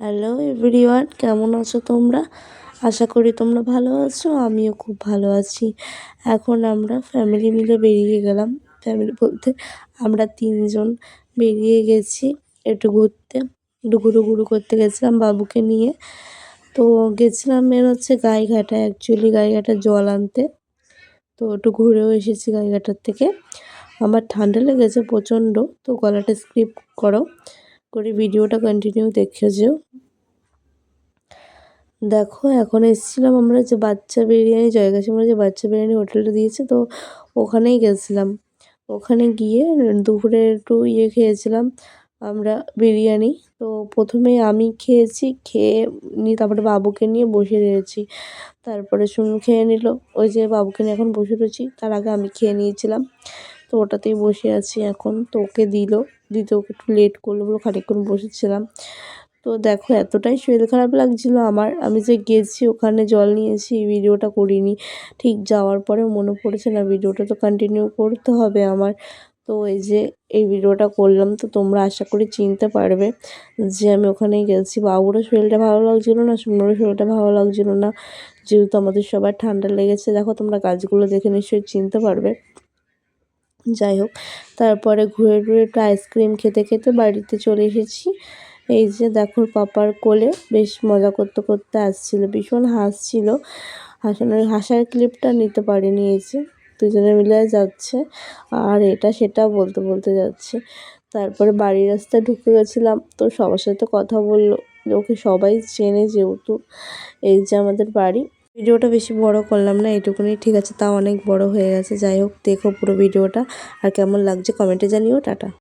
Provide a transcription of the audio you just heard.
Hello everyone কেমন আছো তোমরা? আশা করি তোমরা ভালো আছো, আমিও খুব ভালো আছি। এখন আমরা ফ্যামিলি মিলে বেরিয়ে গেলাম। ফ্যামিলি বলতে আমরা তিনজন বেরিয়ে গেছি একটু ঘুরতে। একটু ঘুরু ঘুরু করতে গেছিলাম বাবুকে নিয়ে। তো গেছিলাম মেন হচ্ছে গাইঘাটা অ্যাকচুয়ালি গাইঘাটা জল আনতে। তো একটু ঘুরেও এসেছি গাইঘাটার থেকে। আমার ঠান্ডা লেগেছে প্রচণ্ড, তো গলাটা স্ক্রিপ্ট করো। করে ভিডিওটা কন্টিনিউ দেখে যেও। দেখো, এখন এসেছিলাম আমরা যে বাচ্চা বিরিয়ানি জয়গাছিমরা যে বাচ্চা বিরিয়ানি হোটেলটা দিয়েছে, তো ওখানেই গেছিলাম। ওখানে গিয়ে দুপুরে একটু ইয়ে খেয়েছিলাম, আমরা বিরিয়ানি। তো প্রথমে আমি খেয়েছি, খেয়ে নিয়ে তারপরে বাবুকে নিয়ে বসে রয়েছি। তারপরে সুমি খেয়ে নিল, ওই যে বাবুকে নিয়ে এখন বসে রয়েছি, তার আগে আমি খেয়ে নিয়েছিলাম। তো ওটাতেই বসে আছি এখন, তো ওকে দিল, দিতে ওকে একটু লেট করল বলে খানিকক্ষণ বসেছিলাম। তো দেখো, এতটাই শরীর খারাপ লাগছিল আমার। আমি যে গেছি, ওখানে জল নিয়েছি, ভিডিওটা করিনি। ঠিক যাওয়ার পরে মনে পড়েছে না, ভিডিওটা তো কন্টিনিউ করতে হবে আমার। তো এই যে, এই ভিডিওটা করলাম, তো তোমরা আশা করি চিনতে পারবে যে আমি ওখানে গেছি। বাবুরও শরীরটা ভালো লাগছিল না সুন্দরও শরীরটা ভালো লাগছিল না। যেহেতু আমাদের সবার ঠান্ডা লেগেছে, দেখো তোমরা গাছগুলো দেখে নিশ্চয়ই চিনতে পারবে। যাই হোক, তারপরে ঘুরে ঘুরে একটু আইসক্রিম খেতে খেতে বাড়িতে চলে এসেছি। এই যে দেখো পাপার কোলে বেশ মজা করতে করতে আসছিল, ভীষণ হাসছিল। হাসানোর হাসার ক্লিপটা নিতে পারিনি এই যে, দুজনে মিলে যাচ্ছে আর এটা সেটা বলতে বলতে যাচ্ছে। তারপরে বাড়ির রাস্তায় ঢুকে গেছিলাম, তো সবার সাথে কথা বলল ওকে সবাই চেনে যেহেতু এই যে আমাদের বাড়ি। ভিডিওটা বেশি বড় করলাম না এটুকুনি ঠিক আছে, তাও অনেক বড় হয়ে গেছে, যাই হোক, দেখো পুরো ভিডিওটা, আর কেমন লাগছে কমেন্টে জানিও, টাটা।